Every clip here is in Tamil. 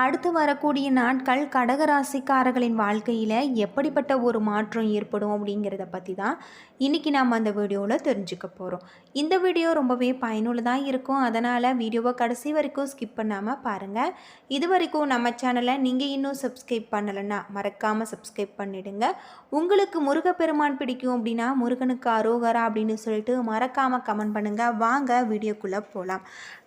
அடுத்து வரக்கூடிய நாட்கள் கடகராசிக்காரர்களின் வாழ்க்கையில் எப்படிப்பட்ட ஒரு மாற்றம் ஏற்படும் அப்படிங்கிறத பற்றி தான் இன்றைக்கி நாம் அந்த வீடியோவில் தெரிஞ்சுக்க போகிறோம் இந்த வீடியோ ரொம்பவே பயனுள்ளதாக இருக்கும். அதனால் வீடியோவை கடைசி வரைக்கும் ஸ்கிப் பண்ணாமல் பாருங்கள் இது வரைக்கும் நம்ம சேனலை நீங்கள் இன்னும் சப்ஸ்கிரைப் பண்ணலைன்னா மறக்காமல் சப்ஸ்கிரைப் பண்ணிவிடுங்க உங்களுக்கு முருகப்பெருமான் பிடிக்கும் அப்படின்னா முருகனுக்கு அரோகரா அப்படின்னு சொல்லிட்டு மறக்காமல் கமெண்ட் பண்ணுங்கள் வாங்க வீடியோக்குள்ளே போகலாம்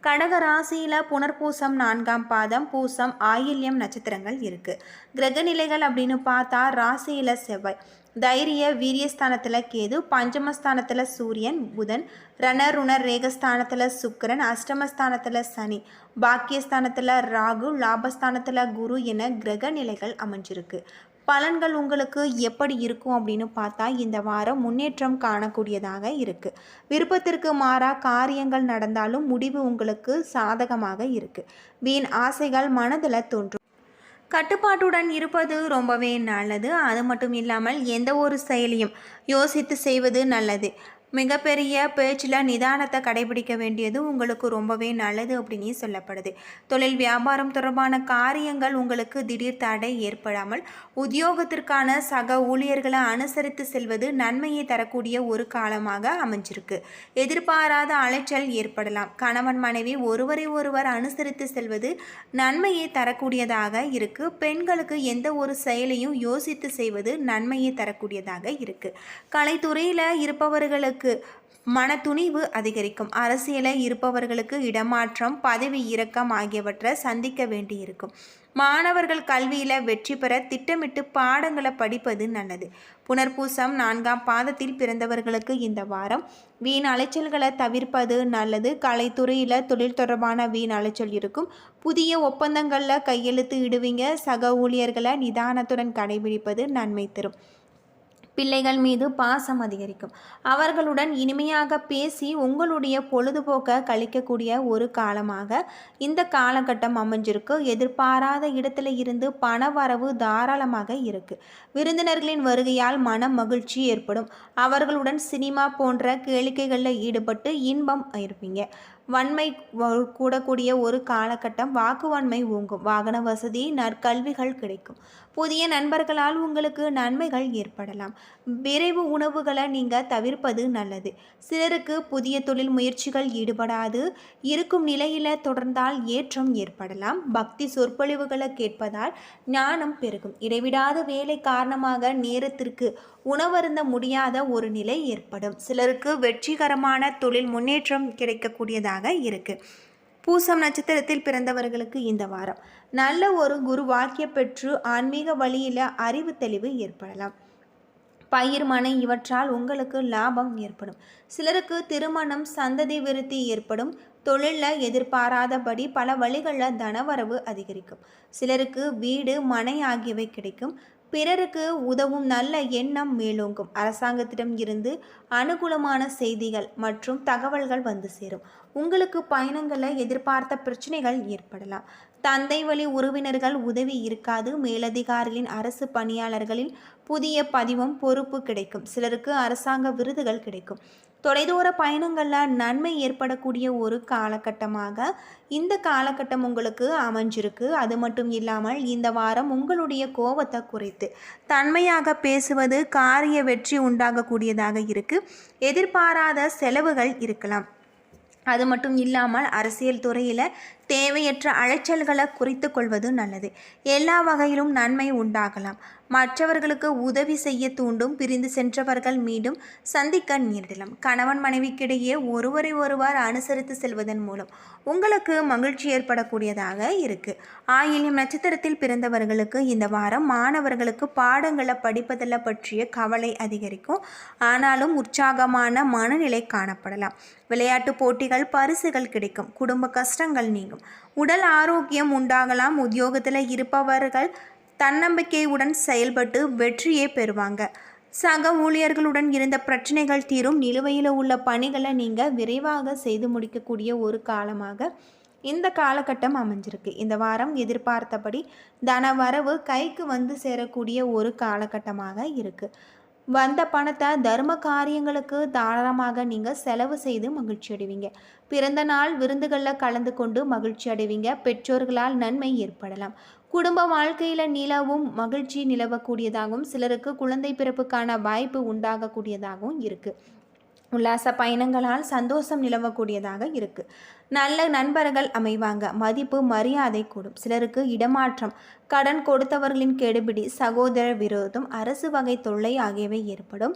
கடக ராசியில் புனர்பூசம் நான்காம் பாதம். பூசம் ஆயில்யம் நட்சத்திரங்கள் இருக்குது கிரகநிலைகள் அப்படின்னு பார்த்தா ராசியில் செவ்வாய். தைரிய வீரியஸ்தானத்தில் கேது பஞ்சமஸ்தானத்தில் சூரியன் புதன் ரணருணர் ரேகஸ்தானத்தில் சுக்கரன் அஷ்டமஸ்தானத்தில் சனி பாக்கியஸ்தானத்தில் ராகு லாபஸ்தானத்தில் குரு என கிரக நிலைகள் அமைஞ்சிருக்கு. பலன்கள் உங்களுக்கு எப்படி இருக்கும் அப்படின்னு பார்த்தா இந்த வாரம் முன்னேற்றம் காணக்கூடியதாக இருக்குது விருப்பத்திற்கு மாறாக காரியங்கள் நடந்தாலும் முடிவு உங்களுக்கு சாதகமாக இருக்குது வீண் ஆசைகள் மனதில் தோன்றும். கட்டுப்பாட்டுடன் இருப்பது ரொம்பவே நல்லது. அது மட்டும் இல்லாமல் எந்த ஒரு செயலையும் யோசித்து செய்வது நல்லது. மிகப்பெரிய பேச்சில் நிதானத்தை கடைபிடிக்க வேண்டியது உங்களுக்கு ரொம்பவே நல்லது அப்படின்னு சொல்லப்படுது. தொழில் வியாபாரம் தொடர்பான காரியங்கள் உங்களுக்கு திடீர் தடை ஏற்படாமல் உத்தியோகத்திற்கான சக ஊழியர்களை அனுசரித்து செல்வது நன்மையை தரக்கூடிய ஒரு காலமாக அமைஞ்சிருக்கு. எதிர்பாராத அலைச்சல் ஏற்படலாம். கணவன் மனைவி ஒருவரை ஒருவர் அனுசரித்து செல்வது நன்மையை தரக்கூடியதாக இருக்கு. பெண்களுக்கு எந்த ஒரு செயலையும் யோசித்து செய்வது நன்மையை தரக்கூடியதாக இருக்கு. கலைத்துறையில் இருப்பவர்களுக்கு அவர்களுக்கு மன துணிவு அதிகரிக்கும். அரசியலில் இருப்பவர்களுக்கு இடமாற்றம் பதவி இறக்கம் ஆகியவற்றை சந்திக்க வேண்டியிருக்கும். மாணவர்கள் கல்வியில் வெற்றி பெற திட்டமிட்டு பாடங்களை படிப்பது நல்லது. புனர்பூசம் நான்காம் பாதத்தில் பிறந்தவர்களுக்கு இந்த வாரம் வீண் அலைச்சல்களை தவிர்ப்பது நல்லது. கலைத்துறையில் தொழில் தொடர்பான வீண் அலைச்சல் இருக்கும். புதிய ஒப்பந்தங்களில் கையெழுத்து இடுவீங்க. சக ஊழியர்களை நிதானத்துடன் கடைபிடிப்பது நன்மை தரும். பிள்ளைகள் மீது பாசம் அதிகரிக்கும். அவர்களுடன் இனிமையாக பேசி உங்களுடைய பொழுதுபோக்கை கழிக்கக்கூடிய ஒரு காலமாக இந்த காலகட்டம் அமைஞ்சிருக்கு. எதிர்பாராத இடத்துல இருந்து பண வரவு தாராளமாக இருக்கு. விருந்தினர்களின் வருகையால் மன மகிழ்ச்சி ஏற்படும். அவர்களுடன் சினிமா போன்ற கேளிக்கைகளில் ஈடுபட்டு இன்பம் இருப்பீங்க வன்மை கூடக்கூடிய ஒரு காலகட்டம் வாக்குவன்மை ஓங்கும். வாகன வசதி நற்கல்விகள் கிடைக்கும். புதிய நண்பர்களால் உங்களுக்கு நன்மைகள் ஏற்படலாம். விரைவு உணவுகளை நீங்கள் தவிர்ப்பது நல்லது. சிலருக்கு புதிய தொழில் முயற்சிகள் ஈடுபடாது. இருக்கும் நிலையில் தொடர்ந்தால் ஏற்றம் ஏற்படலாம். பக்தி சொற்பொழிவுகளை கேட்பதால் ஞானம் பெருகும். இடைவிடாத வேலை காரணமாக நேரத்திற்கு உணவருந்த முடியாத ஒரு நிலை ஏற்படும். சிலருக்கு வெற்றிகரமான தொழில் முன்னேற்றம் கிடைக்கக்கூடியதாக இருக்குது பூசம் நட்சத்திரத்தில் பிறந்தவர்களுக்கு இந்த வாரம். நல்ல ஒரு குரு வாக்கிய பெற்று ஆன்மீக வழியில் அறிவு தெளிவு ஏற்படலாம். பயிர் மனை இவற்றால் உங்களுக்கு லாபம் ஏற்படும். சிலருக்கு திருமணம் சந்ததி விருத்தி ஏற்படும். தொழிலில் எதிர்பாராதபடி பல வழிகளில் தனவரவு அதிகரிக்கும். சிலருக்கு வீடு மனை ஆகியவை கிடைக்கும். பிறருக்கு உதவும் நல்ல எண்ணம் மேலோங்கும். அரசாங்கத்திடம் இருந்து அனுகூலமான செய்திகள் மற்றும் தகவல்கள் வந்து சேரும். உங்களுக்கு பயணங்களில் எதிர்பார்த்த பிரச்சனைகள் ஏற்படலாம். தந்தை வழி உறவினர்கள் உதவி இருக்காது. மேலதிகாரிகளின் அரசு பணியாளர்களில் புதிய பதிவும் பொறுப்பு கிடைக்கும். சிலருக்கு அரசாங்க விருதுகள் கிடைக்கும். தொலைதூர பயணங்களில் நன்மை ஏற்படக்கூடிய ஒரு காலகட்டமாக இந்த காலகட்டம் உங்களுக்கு அமைஞ்சிருக்கு. அது மட்டும் இல்லாமல் இந்த வாரம் உங்களுடைய கோபத்தை குறைத்து தன்மையாக பேசுவது காரிய வெற்றி உண்டாகக்கூடியதாக இருக்குது எதிர்பாராத செலவுகள் இருக்கலாம். அது மட்டும் இல்லாமல் அரசியல் துறையில் தேவையற்ற அலைச்சல்களை குறைத்து கொள்வது நல்லது. எல்லா வகையிலும் நன்மை உண்டாகலாம். மற்றவர்களுக்கு உதவி செய்ய தூண்டும் பிரிந்து சென்றவர்கள் மீண்டும் சந்திக்க நேரிடலாம். கணவன் மனைவிக்கிடையே ஒருவரை ஒருவர் அனுசரித்து செல்வதன் மூலம் உங்களுக்கு மகிழ்ச்சி ஏற்படக்கூடியதாக இருக்குது ஆயிலியம் நட்சத்திரத்தில் பிறந்தவர்களுக்கு இந்த வாரம் மாணவர்களுக்கு பாடங்களை படிப்பதில் பற்றிய கவலை அதிகரிக்கும். ஆனாலும் உற்சாகமான மனநிலை காணப்படலாம். விளையாட்டு போட்டிகள் பரிசுகள் கிடைக்கும். குடும்ப கஷ்டங்கள் நீங்கும். உடல் ஆரோக்கியம் உண்டாகலாம். உத்தியோகத்தில் இருப்பவர்கள் தன்னம்பிக்கையுடன் செயல்பட்டு வெற்றியே பெறுவாங்க. சக ஊழியர்களுடன் இருந்த பிரச்சனைகள் தீரும். நிலுவையில் உள்ள பணிகளை நீங்கள் விரைவாக செய்து முடிக்கக்கூடிய ஒரு காலமாக இந்த காலகட்டம் அமைஞ்சிருக்கு. இந்த வாரம் எதிர்பார்த்தபடி தன வரவு கைக்கு வந்து சேரக்கூடிய ஒரு காலகட்டமாக இருக்குது வந்த பணத்தை தர்ம காரியங்களுக்கு தாராளமாக நீங்கள் செலவு செய்து மகிழ்ச்சி அடைவீங்க. பிறந்த நாள் விருந்துகளில் கலந்து கொண்டு மகிழ்ச்சி அடைவீங்க. பெற்றோர்களால் நன்மை ஏற்படலாம். குடும்ப வாழ்க்கையில் நிலவும் மகிழ்ச்சி நிலவக்கூடியதாகவும் சிலருக்கு குழந்தை பிறப்புக்கான வாய்ப்பு உண்டாகக்கூடியதாகவும் இருக்குது உல்லாச பயணங்களால் சந்தோஷம் நிலவக்கூடியதாக இருக்குது நல்ல நண்பர்கள் அமைவாங்க. மதிப்பு மரியாதை கூடும். சிலருக்கு இடமாற்றம் கடன் கொடுத்தவர்களின் கெடுபிடி சகோதர விரோதம் அரசு வகை தொல்லை ஆகியவை ஏற்படும்.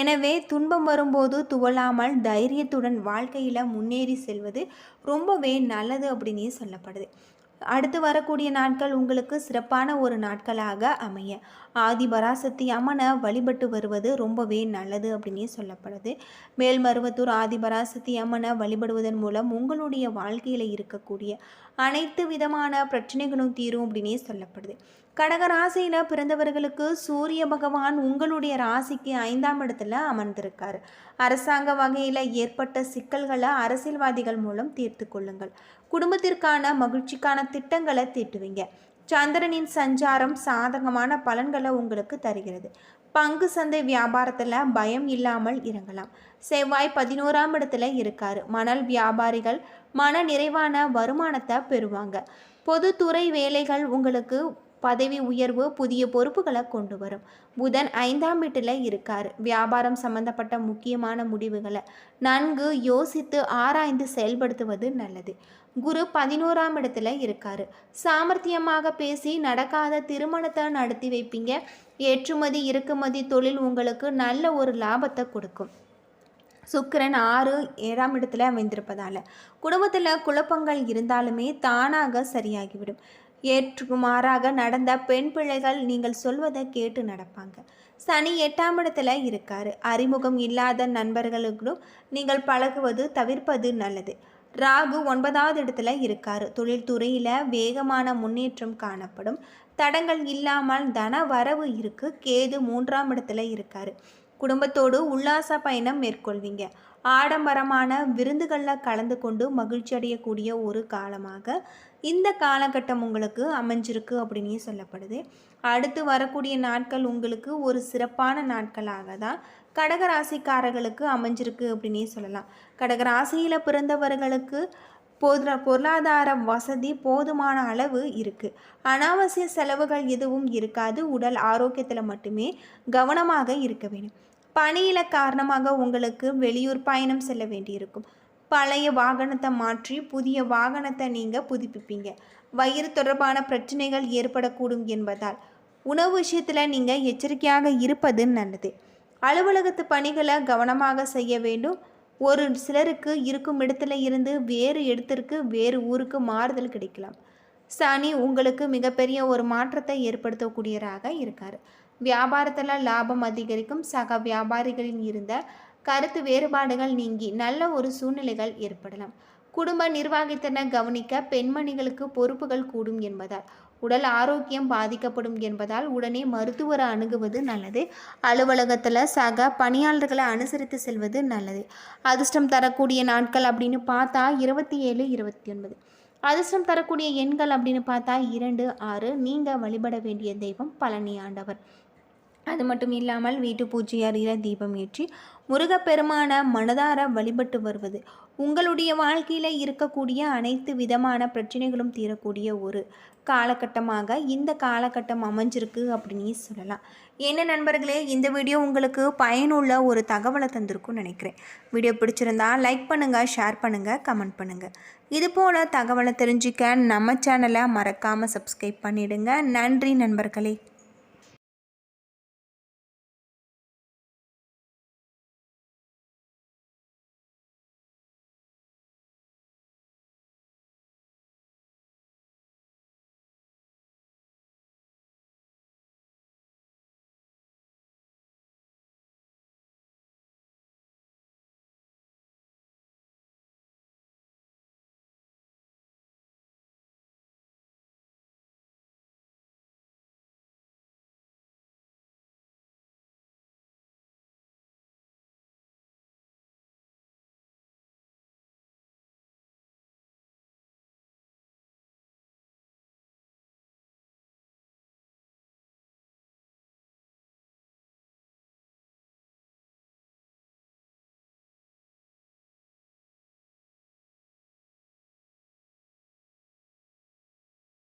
எனவே துன்பம் வரும்போது துவளாமல் தைரியத்துடன் வாழ்க்கையில் முன்னேறி செல்வது ரொம்பவே நல்லது அப்படின்னே சொல்லப்படுது. அடுத்து வரக்கூடிய நாட்கள் உங்களுக்கு சிறப்பான ஒரு நாட்களாக அமைய. ஆதி பராசக்தி அம்மனை வழிபட்டு வருவது ரொம்பவே நல்லது அப்படின்னே சொல்லப்படுது. மேல்மருவத்தூர் ஆதி பராசக்தி அம்மனை வழிபடுவதன் மூலம் உங்களுடைய வாழ்க்கையில் இருக்கக்கூடிய அனைத்து விதமான பிரச்சனைகளும் தீரும் அப்படின்னே சொல்லப்படுது. கடக ராசியில் பிறந்தவர்களுக்கு சூரிய பகவான் உங்களுடைய ராசிக்கு ஐந்தாம் இடத்துல அமர்ந்திருக்காரு. அரசாங்க வகையில் ஏற்பட்ட சிக்கல்களை அரசியல்வாதிகள் மூலம் தீர்த்து கொள்ளுங்கள். குடும்பத்திற்கான மகிழ்ச்சிக்கான திட்டங்களை தீட்டுவீங்க. சந்திரனின் சஞ்சாரம் சாதகமான பலன்களை உங்களுக்கு தருகிறது. பங்கு சந்தை வியாபாரத்தில் பயம் இல்லாமல் இறங்கலாம். செவ்வாய் பதினோராம் இடத்துல இருக்காரு. மணல் வியாபாரிகள் மன நிறைவான வருமானத்தை பெறுவாங்க. பொதுத்துறை வேலைகள் உங்களுக்கு பதவி உயர்வு புதிய பொறுப்புகளை கொண்டு வரும். புதன் ஐந்தாம் வீட்டில் இருக்கார். வியாபாரம் சம்பந்தப்பட்ட முக்கியமான முடிவுகளை நன்கு யோசித்து ஆராய்ந்து செயல்படுத்துவது நல்லது. குரு பதினோராம் இடத்துல இருக்காரு. சாமர்த்தியமாக பேசி நடக்காத திருமணத்தை நடத்தி வைப்பீங்க. ஏற்றுமதி இறக்குமதி தொழில் உங்களுக்கு நல்ல ஒரு லாபத்தை கொடுக்கும். சுக்கிரன் ஆறு ஏழாம் இடத்துல அமைந்திருப்பதால் குடும்பத்தில் குழப்பங்கள் இருந்தாலுமே தானாக சரியாகிவிடும். ஏற்றுக்கு மாறாக நடந்த பெண் பிள்ளைகள் நீங்கள் சொல்வதை கேட்டு நடப்பாங்க. சனி எட்டாம் இடத்துல இருக்காரு. அறிமுகம் இல்லாத நண்பர்களுக்கும் நீங்கள் பழகுவது தவிர்ப்பது நல்லது. ராகு ஒன்பதாவது இடத்துல இருக்காரு. தொழில்துறையில் வேகமான முன்னேற்றம் காணப்படும். தடங்கள் இல்லாமல் தன வரவு இருக்கு. கேது மூன்றாம் இடத்துல இருக்காரு. குடும்பத்தோடு உல்லாச பயணம் மேற்கொள்வீங்க. ஆடம்பரமான விருந்துகளில் கலந்து கொண்டு மகிழ்ச்சி அடையக்கூடிய ஒரு காலமாக இந்த காலகட்டம் உங்களுக்கு அமைஞ்சிருக்கு அப்படின்னு சொல்லப்படுது. அடுத்து வரக்கூடிய நாட்கள் உங்களுக்கு ஒரு சிறப்பான நாட்களாக தான் கடகராசிக்காரர்களுக்கு அமைஞ்சிருக்கு அப்படின்னே சொல்லலாம். கடகராசியில் பிறந்தவர்களுக்கு பொது பொருளாதார வசதி போதுமான அளவு இருக்குது அனாவசிய செலவுகள் எதுவும் இருக்காது. உடல் ஆரோக்கியத்தில் மட்டுமே கவனமாக இருக்க வேண்டும். பணியில் காரணமாக உங்களுக்கு வெளியூர் பயணம் செல்ல வேண்டியிருக்கும். பழைய வாகனத்தை மாற்றி புதிய வாகனத்தை நீங்கள் புதுப்பிப்பீங்க. வயிறு தொடர்பான பிரச்சனைகள் ஏற்படக்கூடும் என்பதால் உணவு விஷயத்தில் நீங்கள் எச்சரிக்கையாக இருப்பது நல்லது. அலுவலகத்து பணிகளை கவனமாக செய்ய வேண்டும். ஒரு சிலருக்கு இருக்கும் இடத்துல இருந்து வேறு இடத்திற்கு வேறு ஊருக்கு மாறுதல் கிடைக்கலாம். சனி உங்களுக்கு மிகப்பெரிய ஒரு மாற்றத்தை ஏற்படுத்தக்கூடியவராக இருக்கார். வியாபாரத்தில் லாபம் அதிகரிக்கும். சக வியாபாரிகளில் இருந்த கருத்து வேறுபாடுகள் நீங்கி நல்ல ஒரு சூழ்நிலைகள் ஏற்படலாம். குடும்ப நிர்வாகத்தினை கவனிக்க பெண்மணிகளுக்கு பொறுப்புகள் கூடும் என்பதால் உடல் ஆரோக்கியம் பாதிக்கப்படும் என்பதால் உடனே மருத்துவரை அணுகுவது நல்லது. அலுவலகத்தில் சக பணியாளர்களை அனுசரித்து செல்வது நல்லது. அதிர்ஷ்டம் தரக்கூடிய நாட்கள் அப்படின்னு பார்த்தா இருபத்தி ஏழு இருபத்தி ஒன்பது அதிர்ஷ்டம் தரக்கூடிய எண்கள் அப்படின்னு பார்த்தா இரண்டு ஆறு. நீங்கள் வழிபட வேண்டிய தெய்வம் பழனி ஆண்டவர். அது மட்டும் இல்லாமல் வீட்டு பூஜை அறையில் தீபம் ஏற்றி முருகப்பெருமான மனதார வழிபட்டு வருவது. உங்களுடைய வாழ்க்கையில் இருக்கக்கூடிய அனைத்து விதமான பிரச்சனைகளும் தீரக்கூடிய ஒரு காலகட்டமாக இந்த காலகட்டம் அமைஞ்சிருக்கு அப்படின்னு சொல்லலாம். என்ன நண்பர்களே இந்த வீடியோ உங்களுக்கு பயனுள்ள ஒரு தகவலை தந்திருக்கும்னு நினைக்கிறேன். வீடியோ பிடிச்சிருந்தா லைக் பண்ணுங்கள் ஷேர் பண்ணுங்கள் கமெண்ட் பண்ணுங்கள் இது போல் தகவலை தெரிஞ்சுக்க நம்ம சேனலை மறக்காமல் சப்ஸ்கிரைப் பண்ணிவிடுங்க நன்றி நண்பர்களே.